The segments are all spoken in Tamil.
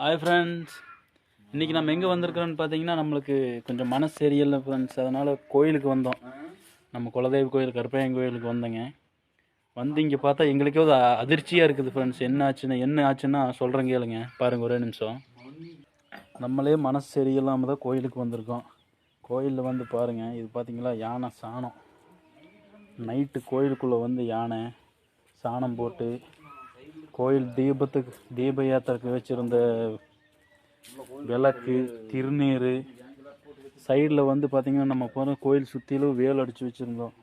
ஹாய் ஃப்ரெண்ட்ஸ் இன்றைக்கி நம்ம எங்கே வந்திருக்கிறோன்னு பார்த்தீங்கன்னா நம்மளுக்கு கொஞ்சம் மனசு சரியில்லை ஃப்ரெண்ட்ஸ் அதனால் கோயிலுக்கு வந்தோம். நம்ம குலதெய்வ கோயில் கருப்பையன் கோயிலுக்கு வந்தோங்க. வந்து இங்கே பார்த்தா எங்களுக்கே ஒரு அதிர்ச்சியாக இருக்குது ஃப்ரெண்ட்ஸ் என்ன ஆச்சுன்னா என்ன ஆச்சுன்னா சொல்கிறேன் கேளுங்க. பாருங்கள் ஒரே நிமிஷம். நம்மளே மனசு சரியில்லாமல் தான் கோயிலுக்கு வந்திருக்கோம். கோயிலில் வந்து பாருங்கள் இது பார்த்தீங்களா? யானை சாணம். நைட்டு கோயிலுக்குள்ளே வந்து யானை சாணம் போட்டு கோயில் தீபத்துக்கு தீப யாத்திரைக்கு வச்சுருந்த விளக்கு திருநீர் சைடில் வந்து பார்த்திங்கன்னா நம்ம போகிற கோயில் சுற்றிலும் வேல் அடித்து வச்சுருந்தோம்.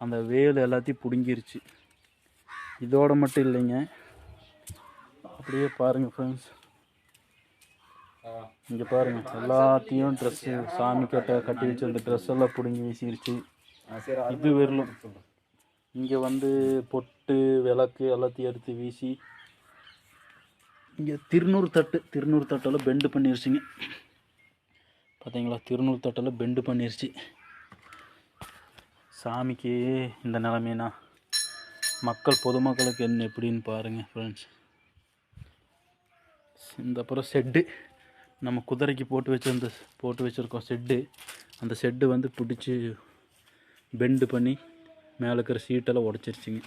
அந்த வேல் எல்லாத்தையும் பிடுங்கிருச்சு. இதோட மட்டும் இல்லைங்க. அப்படியே பாருங்கள் ஃப்ரெண்ட்ஸ் இங்கே பாருங்கள் எல்லாத்தையும் ட்ரெஸ்ஸு சாமி கட்ட கட்டி வச்சிருந்த ட்ரெஸ் எல்லாம் பிடுங்கி வீசிருச்சு. இது வரலும் இங்கே வந்து பொட்டு விளக்கு எல்லாத்தையும் எடுத்து வீசி இங்கே திருநூறு தட்டு திருநூறு தட்டெல்லாம் பெண்டு பண்ணிருச்சுங்க. பார்த்தீங்களா திருநூறு தட்டெல்லாம் பெண்டு பண்ணிருச்சு. சாமிக்கு இந்த நிலமைனா மக்கள் பொதுமக்களுக்கு என்ன எப்படின்னு பாருங்கள் ஃப்ரெண்ட்ஸ் இந்த அப்புறம் செட்டு நம்ம குதிரைக்கு போட்டு வச்சிருந்த போட்டு வச்சுருக்கோம் செட்டு அந்த செட்டு வந்து பிடிச்சி பெண்டு பண்ணி மேலே இருக்கிற சீட்டெல்லாம் உடச்சிருச்சிங்க.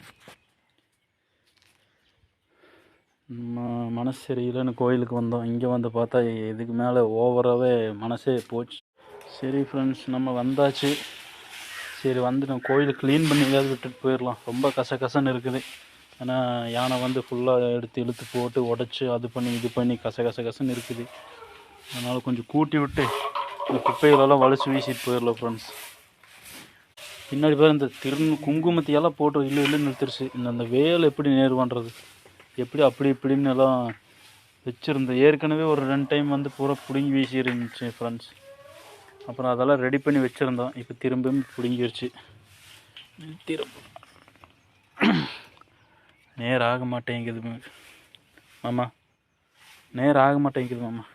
ம- மனசு கோயிலுக்கு வந்தோம். இங்கே வந்து பார்த்தா இதுக்கு மேலே ஓவராகவே மனசே போச்சு. சரி ஃப்ரெண்ட்ஸ் நம்ம வந்தாச்சு. சரி வந்து நம்ம கோயிலை க்ளீன் பண்ணியாவது விட்டுட்டு போயிடலாம். ரொம்ப கசகசன்னு இருக்குது. ஏன்னா யானை வந்து ஃபுல்லாக எடுத்து இழுத்து போட்டு உடச்சி அது பண்ணி இது பண்ணி கச கச கசன்னு இருக்குது. அதனால் கொஞ்சம் கூட்டி விட்டு இந்த குப்பைகளெல்லாம் வலிச்சு வீசிட்டு போயிடலாம் ஃப்ரெண்ட்ஸ் பின்னாடி பேர் இந்த திரு குங்குமத்தையெல்லாம் போட்டு இல்லை இல்லைன்னு நிறுத்திருச்சு இந்த அந்த வேலை எப்படி நேர் பண்ணுறது எப்படி அப்படி இப்படின்னு எல்லாம் வச்சுருந்தேன். ஏற்கனவே ஒரு ரெண்டு டைம் வந்து பூரா பிடுங்கி வீசி இருந்துச்சு ஃப்ரெண்ட்ஸ் அப்புறம் அதெல்லாம் ரெடி பண்ணி வச்சுருந்தோம். இப்போ திரும்பவும் பிடுங்கிருச்சு. திரும்ப நேராக மாட்டேங்குது மாமா. நேராக மாட்டேங்குது மாமா.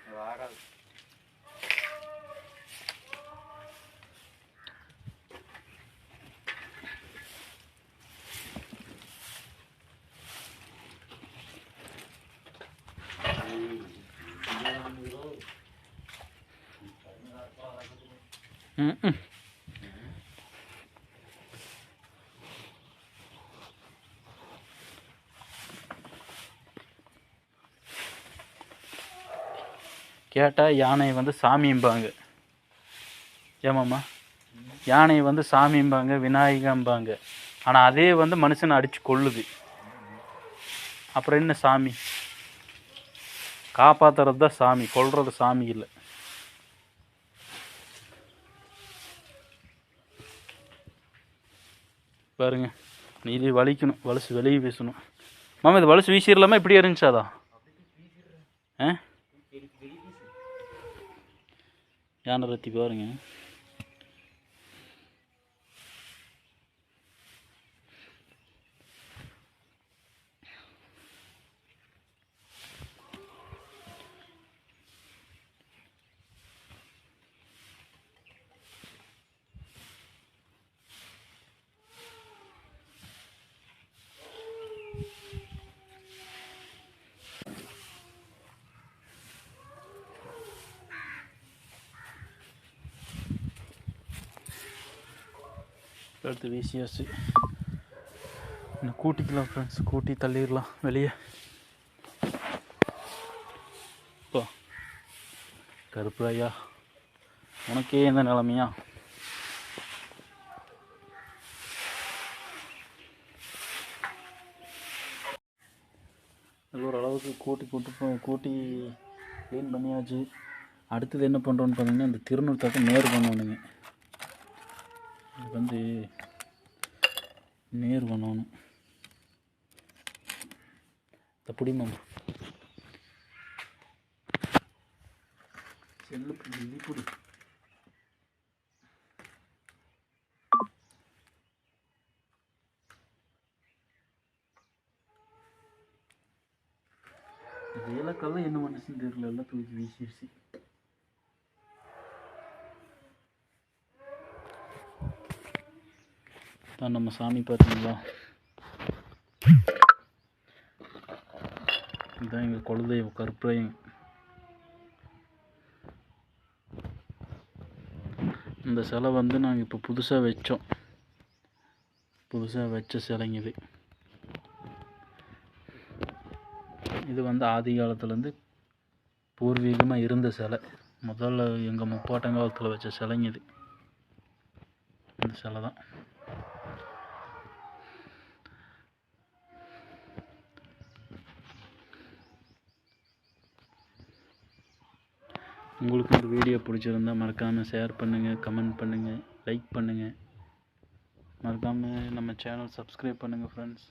கேட்டால் யானை வந்து சாமிம்பாங்க ஏமாம்மா யானை வந்து சாமிம்பாங்க விநாயகம்பாங்க ஆனால் அதே வந்து மனுஷனை அடித்து கொள்ளுது அப்புறம் என்ன சாமி? காப்பாற்றுறது தான் சாமி கொல்றது சாமி இல்லை. பாருங்க. இது வலிக்கணும். வலசு வெளியே வீசணும். மாமா இது வலசு வீசிடலாமா? இப்படி இருந்துச்சாதா? ஆ? யானை ரத்தி பாருங்க. எடுத்து வீசியாச்சு இன்னும் கூட்டிக்கலாம் ஃப்ரெண்ட்ஸ் கூட்டி தள்ளிடலாம் வெளியே. இப்போ கருப்பு ஐயா உனக்கே இந்த நிலமையா? ஓரளவுக்கு கூட்டி கூட்டி கூட்டி க்ளீன் பண்ணியாச்சு. அடுத்தது என்ன பண்ணுறோன்னு பார்த்தீங்கன்னா இந்த திருநூறு தாக்கம் நேர் பண்ணணுங்க இது வந்து நேர் பண்ணணும் இந்த புடிமாமா செல்லு புடி இது புடி. வேலைக்கெல்லாம் என்ன பண்ணுச்சுன்னு தெரியல எல்லாம் தூக்கி வீசிடுச்சு. தான் நம்ம சாமி பார்த்தீங்களா? இதுதான் எங்கள் குலதெய்வம் கருப்பையும் இந்த சிலை வந்து நாங்கள் இப்போ புதுசாக வச்சோம். புதுசாக வச்ச சிலைங்க இது. வந்து ஆதி காலத்துலேருந்து பூர்வீகமாக இருந்த சிலை. முதல்ல எங்கள் முப்பாட்டங்காலத்தில் வச்ச சிலைங்க இது. இந்த சிலை தான். உங்களுக்கு இந்த வீடியோ பிடிச்சிருந்தா மறக்காமல் ஷேர் பண்ணுங்கள் கமெண்ட் பண்ணுங்கள் லைக் பண்ணுங்கள் மறக்காமல் நம்ம சேனல் சப்ஸ்கிரைப் பண்ணுங்கள் ஃப்ரெண்ட்ஸ்